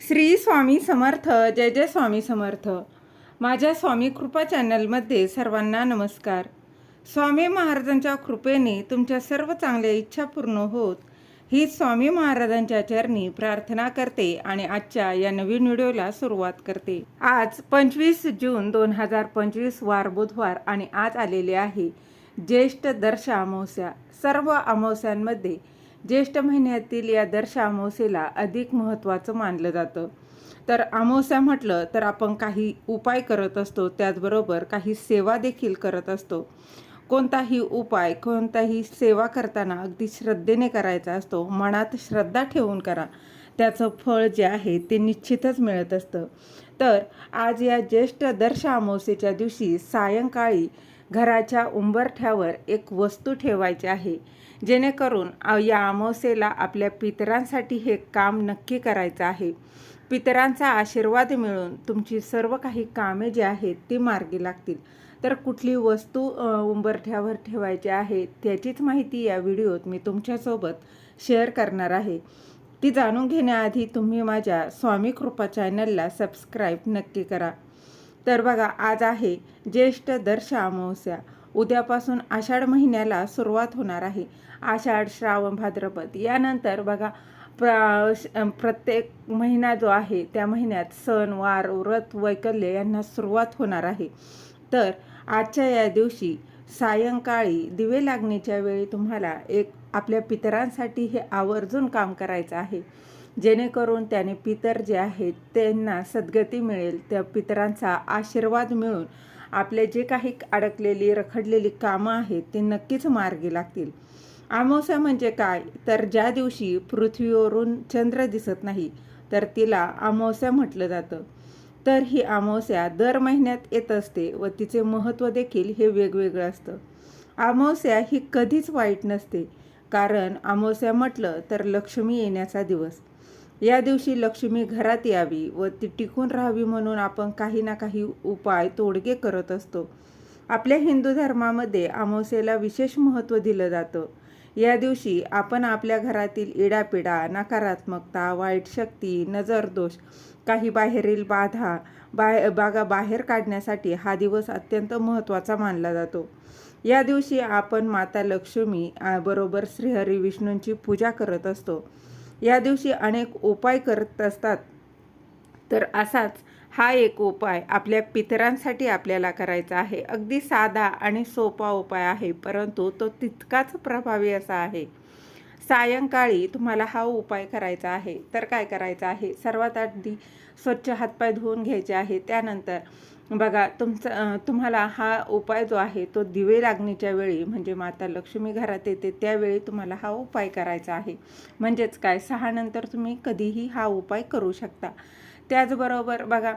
श्री स्वामी समर्थ जय जय स्वामी समर्थ. माझ्या स्वामी कृपा चॅनलमध्ये सर्वांना नमस्कार. स्वामी महाराजांच्या कृपेने तुमच्या सर्व चांगल्या इच्छा पूर्ण होत ही स्वामी महाराजांच्या चरणी प्रार्थना करते आणि आजच्या या नवीन व्हिडिओला सुरुवात करते. आज पंचवीस जून दोन हजार पंचवीस वार बुधवार आणि आज आलेले आहे ज्येष्ठ दर्श अमावस्या. सर्व अमावस्यांमध्ये ज्येष्ठ महिन्यातील या दर्श अमावस्येला अधिक महत्त्वाचं मानलं जातं. तर अमावस्या म्हटलं तर आपण काही उपाय करत असतो त्याचबरोबर काही सेवा देखील करत असतो. कोणताही उपाय कोणताही सेवा करताना अगदी श्रद्धेने करायचा असतो मनात श्रद्धा ठेवून करा. त्याचं फळ जे आहे ते निश्चितच मिळत असतं. तर आज या ज्येष्ठ दर्श अमावस्येच्या दिवशी सायंकाळी घराच्या उंबरठ्यावर एक वस्तू ठेवायची आहे. जेणेकरून या अमावस्येला आपल्या पितरांसाठी हे काम नक्की करायचं आहे. पितरांचा आशीर्वाद मिळून तुमची सर्व काही कामे जी आहेत ती मार्गी लागतील. तर कुठली वस्तू उंबरठ्यावर ठेवायची आहे त्याचीच माहिती या व्हिडिओत मी तुमच्यासोबत शेअर करणार आहे. ती जाणून घेण्याआधी तुम्ही माझ्या स्वामी कृपा चॅनलला सबस्क्राईब नक्की करा. तर बघा आज आहे ज्येष्ठ दर्श अमावस्या. उद्यापासून आषाढ महिन्याला सुरुवात होणार आहे. आषाढ श्रावण भाद्रपद यानंतर बघा प्र श- प्रत्येक महिना जो आहे त्या महिन्यात सण वार व्रत वैकल्य यांना सुरुवात होणार आहे. तर आजच्या या दिवशी सायंकाळी दिवे लागणीच्या वेळी तुम्हाला एक आपल्या पितरांसाठी हे आवर्जून काम करायचं आहे. जेणेकरून त्याने पितर जे आहेत त्यांना सद्गती मिळेल त्या पितरांचा आशीर्वाद मिळून आपले जे काही अडकलेली रखडलेली कामं आहेत ती नक्कीच मार्गी लागतील. अमावस्या म्हणजे काय? तर ज्या दिवशी पृथ्वीवरून चंद्र दिसत नाही तर तिला अमावस्या म्हटलं जातं. तर ही अमावस्या दर महिन्यात येत असते व तिचे महत्त्व देखील हे वेगवेगळं असतं. अमावस्या ही कधीच वाईट नसते कारण अमावस्या म्हटलं तर लक्ष्मी येण्याचा दिवस. या दिवशी लक्ष्मी घरात यावी व ती टिकून राहावी म्हणून आपण काही ना काही उपाय तोडगे करत असतो. आपल्या हिंदू धर्मामध्ये अमावस्येला विशेष महत्त्व दिलं जातं. या दिवशी आपण आपल्या घरातील इडापिडा नकारात्मकता वाईट शक्ती नजरदोष काही बाहेरील बाधा बाहे बागा बाहेर काढण्यासाठी हा दिवस अत्यंत महत्त्वाचा मानला जातो. या दिवशी आपण माता लक्ष्मी बरोबर श्रीहरी विष्णूंची पूजा करत असतो. या दिवशी अनेक उपाय करत असतात. तर असाच हा एक उपाय आपल्या पितरांसाठी आपल्याला करायचा आहे. अगदी साधा आणि सोपा उपाय आहे परंतु तो तितकाच प्रभावी असा आहे. सायंकाळी तुम्हाला हा उपाय करायचा आहे. तर काय करायचं आहे? सर्वात आधी स्वच्छ हातपाय धुवून घ्यायचे आहे त्यानंतर बघा तुमचा तुम्हाला हा उपाय जो आहे तो दिवे लागणीच्या वेळी म्हणजे माता लक्ष्मी घरात येते त्यावेळी तुम्हाला हा उपाय करायचा आहे. म्हणजेच काय? सहानंतर तुम्ही कधीही हा उपाय करू शकता. त्याचबरोबर बघा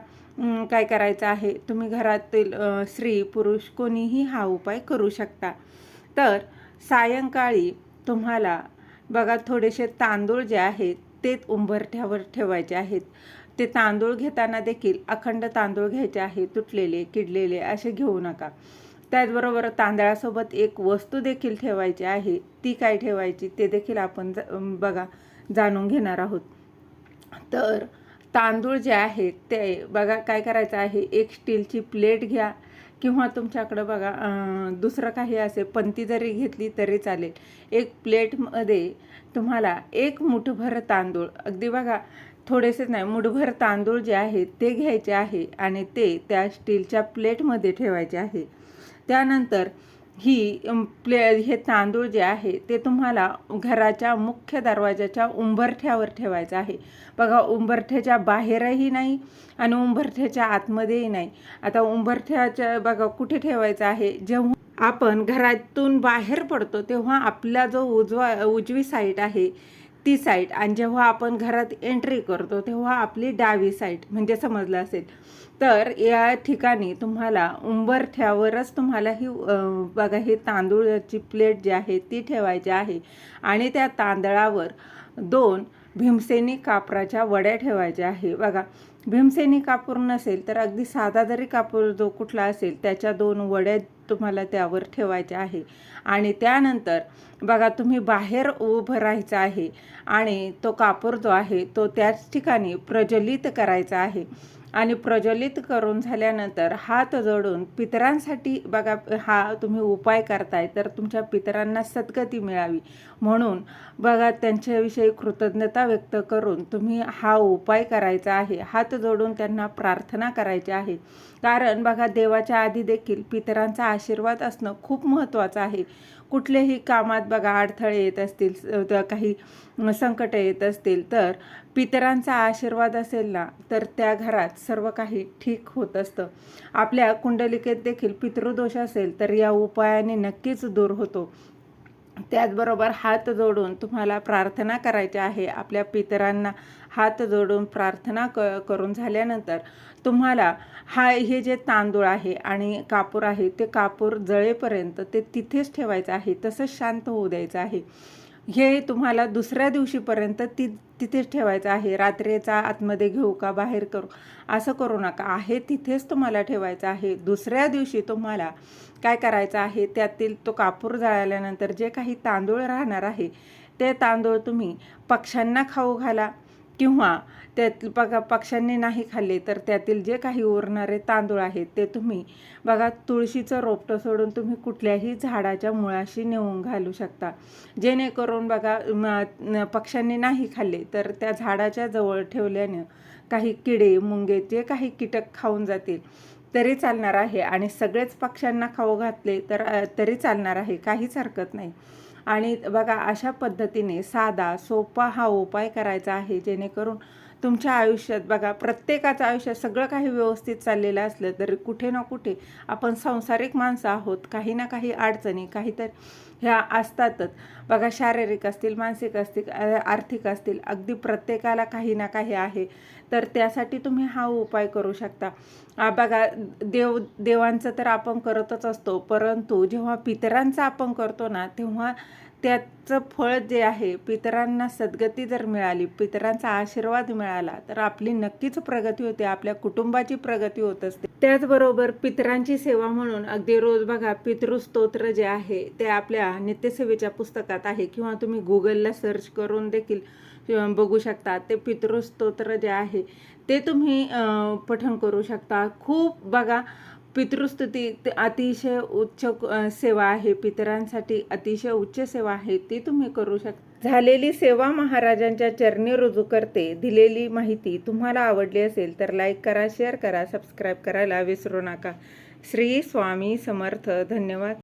काय करायचं आहे? तुम्ही घरातील स्त्री पुरुष कोणीही हा उपाय करू शकता. तर सायंकाळी तुम्हाला बघा थोडेसे तांदूळ जे आहेत ते उंबरठ्यावर ठेवायचे आहेत. ते तांदूळ घेताना देखील अखंड तांदूळ घ्यायचे आहे तुटलेले किडलेले असे घेऊ नका. त्याचबरोबर तांदळासोबत एक वस्तू देखील ठेवायची आहे ती काय ठेवायची ते देखील आपण ज- बघा जाणून घेणार आहोत. तर तांदूळ जे आहेत ते बघा काय करायचं आहे एक स्टीलची प्लेट घ्या किंवा तुमच्याकडं बघा दुसरं काही असे पंती जरी घेतली तरी चालेल. एक प्लेटमध्ये तुम्हाला एक मुठभर तांदूळ अगदी बघा थोडेसेच नाही मुठभर तांदूळ जे आहेत ते घ्यायचे आहे आणि ते त्या स्टीलच्या प्लेटमध्ये ठेवायचे आहे. त्यानंतर ही प्ले हे तांदूळ जे आहे ते तुम्हाला घराच्या मुख्य दरवाजाच्या उंबरठ्यावर ठेवायचं आहे. बघा उंबरठ्याच्या बाहेरही नाही आणि उंबरठ्याच्या आतमध्येही नाही. आता उंबरठ्याच्या बघा कुठे ठेवायचं आहे? जेव्हा आपण घरातून बाहेर पडतो तेव्हा आपला जो उजवा उजवी साईड आहे ती साईड आणि जेव्हा आपण घरात एंट्री करतो तेव्हा आपली डावी साईड म्हणजे समजलं असेल. तर या ठिकाणी तुम्हाला उंबरठ्यावरच तुम्हाला ही बघा हे तांदूळची प्लेट जी आहे ती ठेवायची आहे. आणि त्या तांदळावर दोन भीमसेनी कापराच्या वड्या ठेवायच्या आहे. बघा भीमसेनी कापूर नसेल तर अगदी साधा जरी कापूर जो कुठला असेल त्याच्या दोन वड्या तुम्हाला त्यावर ठेवायच्या आहे. आणि त्यानंतर बघा तुम्ही बाहेर उभं राहायचं आहे आणि तो कापूर जो आहे तो त्याच ठिकाणी प्रज्वलित करायचा आहे. आणि प्रज्वलित करून झाल्यानंतर हात जोडून पितरांसाठी बघा हा तुम्ही उपाय करताय तर तुमच्या पितरांना सद्गती मिळावी. म्हणून बघा त्यांच्याविषयी कृतज्ञता व्यक्त करून तुम्ही हा उपाय करायचा आहे. हात जोडून त्यांना प्रार्थना करायची आहे. कारण बघा देवाच्या आधी देखील पितरांचा आशीर्वाद असणं खूप महत्त्वाचं आहे. कुठल्याही कामात बघा अडथळे येत असतील काही संकट येत असतील तर पितरांचा आशीर्वाद असेल ना तर त्या घरात सर्व काही ठीक होत असतं. आपल्या कुंडलिकेत देखील पितृदोष असेल तर या उपायाने नक्कीच दूर होतो. त्याचबरोबर हात जोडून तुम्हाला प्रार्थना करायची आहे. आपल्या पितरांना हात जोडून प्रार्थना क करून झाल्यानंतर तुम्हाला हा हे जे तांदूळ आहे आणि कापूर आहे ते कापूर जळेपर्यंत ते तिथेच ठेवायचं आहे. तसंच शांत होऊ द्यायचं आहे. हे तुम्हाला दुसऱ्या दिवशीपर्यंत ती तिथेच ठेवायचं आहे. रात्रीचा आतमध्ये घेऊ का बाहेर करू? असं करू नका. आहे तिथेच तुम्हाला ठेवायचं आहे. दुसऱ्या दिवशी तुम्हाला काय करायचं आहे? त्यातील तो कापूर जळाल्यानंतर जे काही तांदूळ राहणार आहे ते तांदूळ तुम्ही पक्ष्यांना खाऊ घाला. किंवा त्यात बघा पक्ष्यांनी नाही खाल्ले तर त्यातील जे काही उरणारे तांदूळ आहेत ते तुम्ही बघा तुळशीचं रोपटं सोडून तुम्ही कुठल्याही झाडाच्या मुळाशी नेऊन घालू शकता. जेणेकरून बघा पक्ष्यांनी नाही खाल्ले तर त्या झाडाच्या जवळ ठेवल्यानं काही किडे मुंगे जे काही कीटक खाऊन जातील तरी चालणार आहे. आणि सगळेच पक्ष्यांना खाऊ घातले तर तरी चालणार आहे. काहीच हरकत नाही. आणि बघा अशा पद्धतीने साधा सोपा हा उपाय करायचा आहे जेणेकरून तुमच्या आयुष्यात बघा प्रत्येकाचं आयुष्यात सगळं काही व्यवस्थित चाललेलं असलं तरी कुठे ना कुठे आपण सांसारिक माणसं आहोत काही ना काही अडचणी काहीतरी ह्या असतातच. बघा शारीरिक असतील मानसिक असतील आर्थिक असतील अगदी प्रत्येकाला काही ना काही आहे. तर त्यासाठी तुम्ही हा उपाय करू शकता. बघा देव देवांचं तर आपण करतच असतो परंतु जेव्हा पितरांचं आपण करतो ना तेव्हा त्याचं फळ जे आहे पितरांना सद्गती जर मिळाली पितरांचा आशीर्वाद मिळाला तर आपली नक्कीच प्रगती होते आपल्या कुटुंबाची प्रगती होत असते. त्याचबरोबर पितरांची सेवा म्हणून अगदी रोज बघा पितृस्तोत्र जे आहे ते आपल्या नित्यसेवेच्या पुस्तकात आहे. किंवा तुम्ही गुगलला सर्च करून देखील बघू शकता ते पितृस्तोत्र जे आहे ते तुम्ही पठण करू शकता. खूप बघा पितृस्तुती ते अतिशय उच्च सेवा आहे. पितरांसाठी अतिशय उच्च सेवा आहे. ती तुम्ही करू शकता झालेली सेवा महाराजांच्या चरणी रुजू करते. दिलेली माहिती तुम्हाला आवडली असेल तर लाईक करा शेअर करा सबस्क्राईब करायला विसरू नका. श्री स्वामी समर्थ. धन्यवाद.